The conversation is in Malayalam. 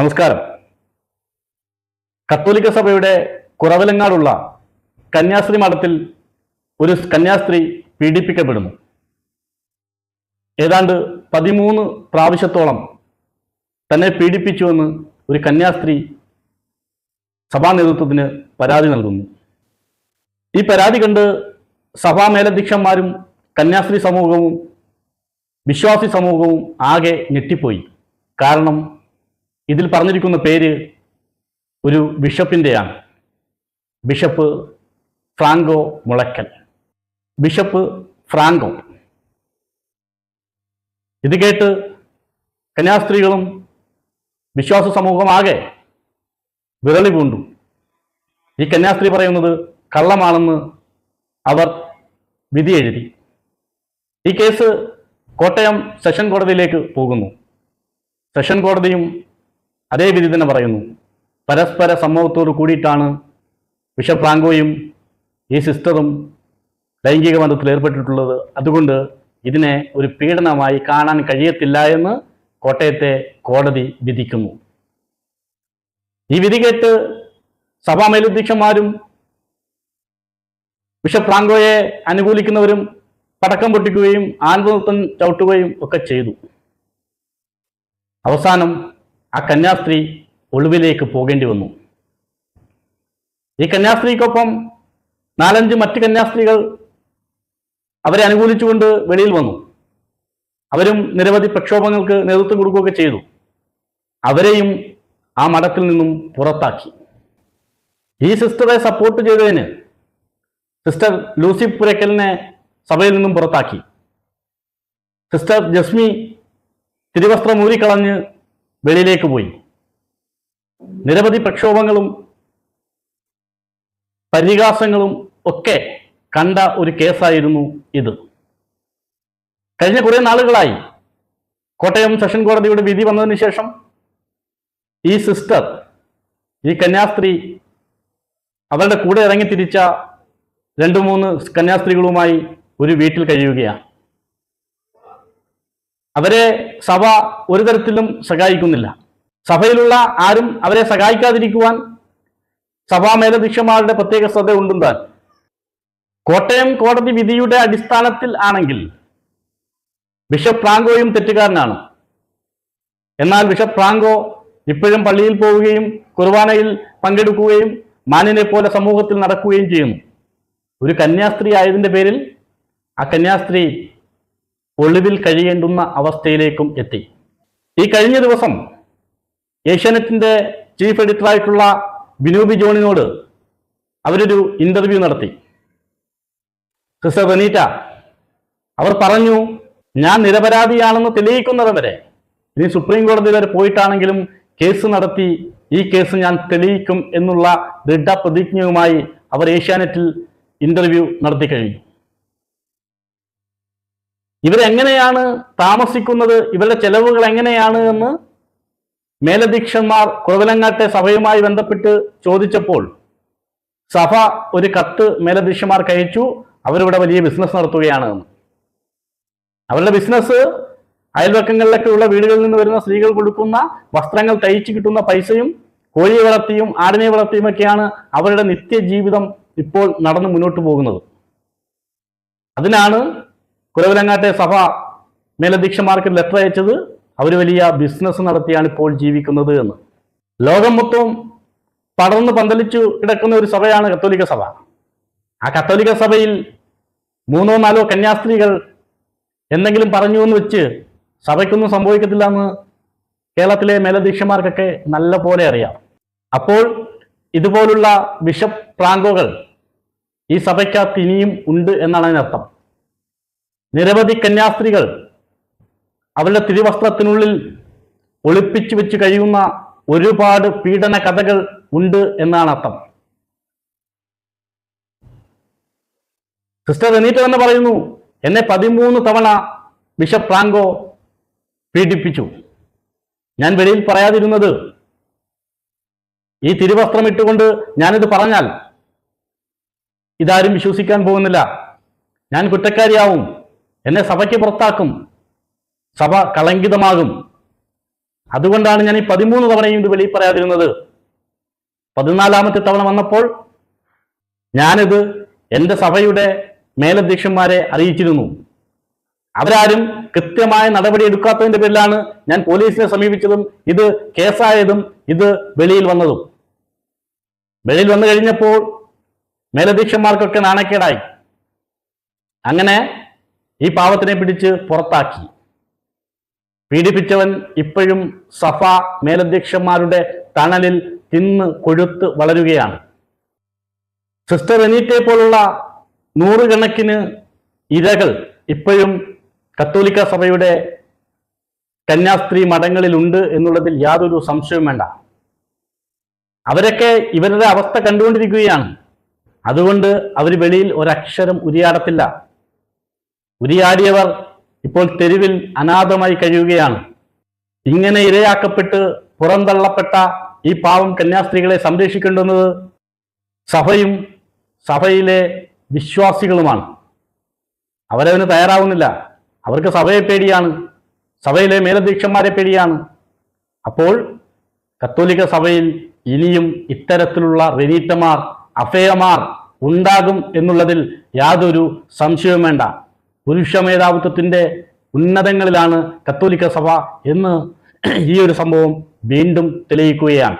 നമസ്കാരം. കത്തോലിക്ക സഭയുടെ കുറവിലങ്ങാടുള്ള കന്യാസ്ത്രീ മഠത്തിൽ ഒരു കന്യാസ്ത്രീ പീഡിപ്പിക്കപ്പെടുന്നു. ഏതാണ്ട് പതിമൂന്ന് പ്രാവശ്യത്തോളം തന്നെ പീഡിപ്പിച്ചുവെന്ന് ഒരു കന്യാസ്ത്രീ സഭാ നേതൃത്വത്തിന് പരാതി നൽകുന്നു. ഈ പരാതി കണ്ട് സഭാ മേലധ്യക്ഷന്മാരും കന്യാസ്ത്രീ സമൂഹവും വിശ്വാസി സമൂഹവും ആകെ ഞെട്ടിപ്പോയി. കാരണം ഇതിൽ പറഞ്ഞിരിക്കുന്ന പേര് ഒരു ബിഷപ്പിന്റെയാണ് bishop Franco Mulakkal. Bishop Franco. ഇത് കേട്ട് കന്യാസ്ത്രീകളും വിശ്വാസ സമൂഹമാകെ വിരളി പൂണ്ടു. ഈ കന്യാസ്ത്രീ പറയുന്നത് കള്ളമാണെന്ന് അവർ വിധി എഴുതി. ഈ കേസ് കോട്ടയം സെഷൻ കോടതിയിലേക്ക് പോകുന്നു. സെഷൻ കോടതിയും അതേ വിധി തന്നെ പറയുന്നു. പരസ്പര സമ്മതത്തോട് കൂടിയിട്ടാണ് ബിഷപ്പ് ഈ സിസ്റ്ററും ലൈംഗിക ബന്ധത്തിൽ ഏർപ്പെട്ടിട്ടുള്ളത്. അതുകൊണ്ട് ഇതിനെ ഒരു പീഡനമായി കാണാൻ കഴിയത്തില്ല എന്ന് കോട്ടയത്തെ കോടതി വിധിക്കുന്നു. ഈ വിധി കേട്ട് സഭാ മേലധ്യക്ഷന്മാരും ബിഷപ്പ് ഫ്രാങ്കോയെ അനുകൂലിക്കുന്നവരും പടക്കം പൊട്ടിക്കുകയും ആനന്ദനൃത്തം ചവിട്ടുകയും ഒക്കെ ചെയ്തു. അവസാനം ആ കന്യാസ്ത്രീ ഒളിവിലേക്ക് പോകേണ്ടി വന്നു. ഈ കന്യാസ്ത്രീക്കൊപ്പം നാലഞ്ച് മറ്റ് കന്യാസ്ത്രീകൾ അവരെ അനുകൂലിച്ചുകൊണ്ട് വെളിയിൽ വന്നു. അവരും നിരവധി പ്രക്ഷോഭങ്ങൾക്ക് നേതൃത്വം കൊടുക്കുകയൊക്കെ ചെയ്തു. അവരെയും ആ മഠത്തിൽ നിന്നും പുറത്താക്കി. ഈ സിസ്റ്ററെ സപ്പോർട്ട് ചെയ്തതിന് സിസ്റ്റർ ലൂസി പുരക്കലിനെ സഭയിൽ നിന്നും പുറത്താക്കി. സിസ്റ്റർ ജസ്മി തിരുവസ്ത്രം ഊരിക്കളഞ്ഞ് വെളിയിലേക്ക് പോയി. നിരവധി പ്രക്ഷോഭങ്ങളും പരിഹാസങ്ങളും ഒക്കെ കണ്ട ഒരു കേസായിരുന്നു ഇത്. കഴിഞ്ഞ കുറേ നാളുകളായി കോട്ടയം സെഷൻ കോടതിയുടെ വിധി വന്നതിന് ശേഷം ഈ സിസ്റ്റർ ഈ കന്യാസ്ത്രീ അവരുടെ കൂടെ ഇറങ്ങി തിരിച്ച രണ്ട് മൂന്ന് കന്യാസ്ത്രീകളുമായി ഒരു വീട്ടിൽ കഴിയുകയാണ്. അവരെ സഭ ഒരു തരത്തിലും സഹായിക്കുന്നില്ല. സഭയിലുള്ള ആരും അവരെ സഹായിക്കാതിരിക്കുവാൻ സഭാ മേലധ്യക്ഷന്മാരുടെ പ്രത്യേക ശ്രദ്ധ ഉണ്ടും കോട്ടയം കോടതി വിധിയുടെ അടിസ്ഥാനത്തിൽ ആണെങ്കിൽ ബിഷപ്പ് ഫ്രാങ്കോയും തെറ്റുകാരനാണ്. എന്നാൽ ബിഷപ്പ് ഫ്രാങ്കോ ഇപ്പോഴും പള്ളിയിൽ പോവുകയും കുർബാനയിൽ പങ്കെടുക്കുകയും മാനിനെ പോലെ സമൂഹത്തിൽ നടക്കുകയും ചെയ്യുന്നു. ഒരു കന്യാസ്ത്രീ ആയതിന്റെ പേരിൽ ആ കന്യാസ്ത്രീ ഒളിവിൽ കഴിയേണ്ടുന്ന അവസ്ഥയിലേക്കും എത്തി. ഈ കഴിഞ്ഞ ദിവസം ഏഷ്യാനെറ്റിന്റെ ചീഫ് എഡിറ്ററായിട്ടുള്ള ബിനൂബി ജോണിനോട് അവരൊരു ഇന്റർവ്യൂ നടത്തി. സിസ്റ്റർ റനീറ്റ അവർ പറഞ്ഞു ഞാൻ നിരപരാധിയാണെന്ന് തെളിയിക്കുന്നത് വരെ ഇനി സുപ്രീം കോടതി വരെ പോയിട്ടാണെങ്കിലും കേസ് നടത്തി ഈ കേസ് ഞാൻ തെളിയിക്കും എന്നുള്ള ദൃഢപ്രതിജ്ഞയുമായി അവർ ഏഷ്യാനെറ്റിൽ ഇന്റർവ്യൂ നടത്തി കഴിഞ്ഞു. ഇവരെങ്ങനെയാണ് താമസിക്കുന്നത്? ഇവരുടെ ചെലവുകൾ എങ്ങനെയാണ് എന്ന് മേലധ്യക്ഷന്മാർ കുറവിലങ്ങാട്ടെ സഭയുമായി ബന്ധപ്പെട്ട് ചോദിച്ചപ്പോൾ സഭ ഒരു കത്ത് മേലധ്യക്ഷന്മാർക്ക് അയച്ചു അവരിവിടെ വലിയ ബിസിനസ് നടത്തുകയാണ് എന്ന്. അവരുടെ ബിസിനസ് അയൽവക്കങ്ങളിലൊക്കെയുള്ള വീടുകളിൽ നിന്ന് വരുന്ന സ്ത്രീകൾ കൊടുക്കുന്ന വസ്ത്രങ്ങൾ തയ്ച്ചു കിട്ടുന്ന പൈസയും കോഴിയെ വളർത്തിയും ആടിനെ വളർത്തിയും ഒക്കെയാണ് അവരുടെ നിത്യജീവിതം ഇപ്പോൾ നടന്നു മുന്നോട്ട് പോകുന്നത്. അതിനാണ് കുലവിലങ്ങാട്ടെ സഭ മേലധ്യക്ഷന്മാർക്ക് ലെറ്റർ അയച്ചത് അവർ വലിയ ബിസിനസ് നടത്തിയാണ് ഇപ്പോൾ ജീവിക്കുന്നത് എന്ന്. ലോകം മൊത്തവും പടർന്ന് പന്തലിച്ചു കിടക്കുന്ന ഒരു സഭയാണ് കത്തോലിക്ക സഭ. ആ കത്തോലിക്ക സഭയിൽ മൂന്നോ നാലോ കന്യാസ്ത്രീകൾ എന്തെങ്കിലും പറഞ്ഞു എന്ന് വെച്ച് സഭയ്ക്കൊന്നും സംഭവിക്കത്തില്ല എന്ന് കേരളത്തിലെ മേലധ്യക്ഷന്മാർക്കൊക്കെ നല്ല പോലെ അറിയാം. അപ്പോൾ ഇതുപോലുള്ള ബിഷപ്പ് ഈ സഭയ്ക്കകത്ത് ഇനിയും ഉണ്ട് എന്നാണ് അതിനർത്ഥം. നിരവധി കന്യാസ്ത്രീകൾ അവരുടെ തിരുവസ്ത്രത്തിനുള്ളിൽ ഒളിപ്പിച്ചു വെച്ച് കഴിയുന്ന ഒരുപാട് പീഡന കഥകൾ ഉണ്ട് എന്നാണ് അർത്ഥം. സിസ്റ്റർ എന്നിട്ട് തന്നെ പറയുന്നു എന്നെ പതിമൂന്ന് തവണ ബിഷപ്പ് ഫ്രാങ്കോ പീഡിപ്പിച്ചു. ഞാൻ വെളിയിൽ പറയാതിരുന്നത് ഈ തിരുവസ്ത്രം ഇട്ടുകൊണ്ട് ഞാനിത് പറഞ്ഞാൽ ഇതാരും വിശ്വസിക്കാൻ പോകുന്നില്ല. ഞാൻ കുറ്റക്കാരിയാവും. എന്നെ സഭയ്ക്ക് പുറത്താക്കും. സഭ കളങ്കിതമാകും. അതുകൊണ്ടാണ് ഞാൻ ഈ പതിമൂന്ന് തവണയും ഇത് വെളിയിൽ പറയാതിരുന്നത്. പതിനാലാമത്തെ തവണ വന്നപ്പോൾ ഞാനിത് എന്റെ സഭയുടെ മേലധ്യക്ഷന്മാരെ അറിയിച്ചിരുന്നു. അവരാരും കൃത്യമായ നടപടി എടുക്കാത്തതിന്റെ പേരിലാണ് ഞാൻ പോലീസിനെ സമീപിച്ചതും ഇത് കേസായതും ഇത് വെളിയിൽ വന്നതും. വെളിയിൽ വന്നു കഴിഞ്ഞപ്പോൾ മേലധ്യക്ഷന്മാർക്കൊക്കെ നാണക്കേടായി. അങ്ങനെ ഈ പാവത്തിനെ പിടിച്ച് പുറത്താക്കി. പീഡിപ്പിച്ചവൻ ഇപ്പോഴും സഫ മേലധ്യക്ഷന്മാരുടെ തണലിൽ തിന്ന് കൊഴുത്ത് വളരുകയാണ്. സിസ്റ്റർ എനീറ്റെ പോലുള്ള നൂറുകണക്കിന് ഇരകൾ ഇപ്പോഴും കത്തോലിക്ക സഭയുടെ കന്യാസ്ത്രീ മഠങ്ങളിലുണ്ട് എന്നുള്ളതിൽ യാതൊരു സംശയവും വേണ്ട. അവരൊക്കെ ഇവരുടെ അവസ്ഥ കണ്ടുകൊണ്ടിരിക്കുകയാണ്. അതുകൊണ്ട് അവർ വെളിയിൽ ഒരക്ഷരം ഉരിയാടത്തില്ല. ഉരിയാടിയവർ ഇപ്പോൾ തെരുവിൽ അനാഥമായി കഴിയുകയാണ്. ഇങ്ങനെ ഇരയാക്കപ്പെട്ട് പുറന്തള്ളപ്പെട്ട ഈ പാവം കന്യാസ്ത്രീകളെ സംരക്ഷിക്കേണ്ടുന്നത് സഭയും സഭയിലെ വിശ്വാസികളുമാണ്. അവരതിന് തയ്യാറാവുന്നില്ല. അവർക്ക് സഭയെ പേടിയാണ്. സഭയിലെ മേലധ്യക്ഷന്മാരെ പേടിയാണ്. അപ്പോൾ കത്തോലിക്ക സഭയിൽ ഇനിയും ഇത്തരത്തിലുള്ള റെനീറ്റമാർ അഫേയമാർ ഉണ്ടാകും എന്നുള്ളതിൽ യാതൊരു സംശയവും വേണ്ട. പുരുഷ മേധാവിത്വത്തിന്റെ ഉന്നതങ്ങളിലാണ് കത്തോലിക്ക സഭ എന്ന് ഈ ഒരു സംഭവം വീണ്ടും തെളിയിക്കുകയാണ്.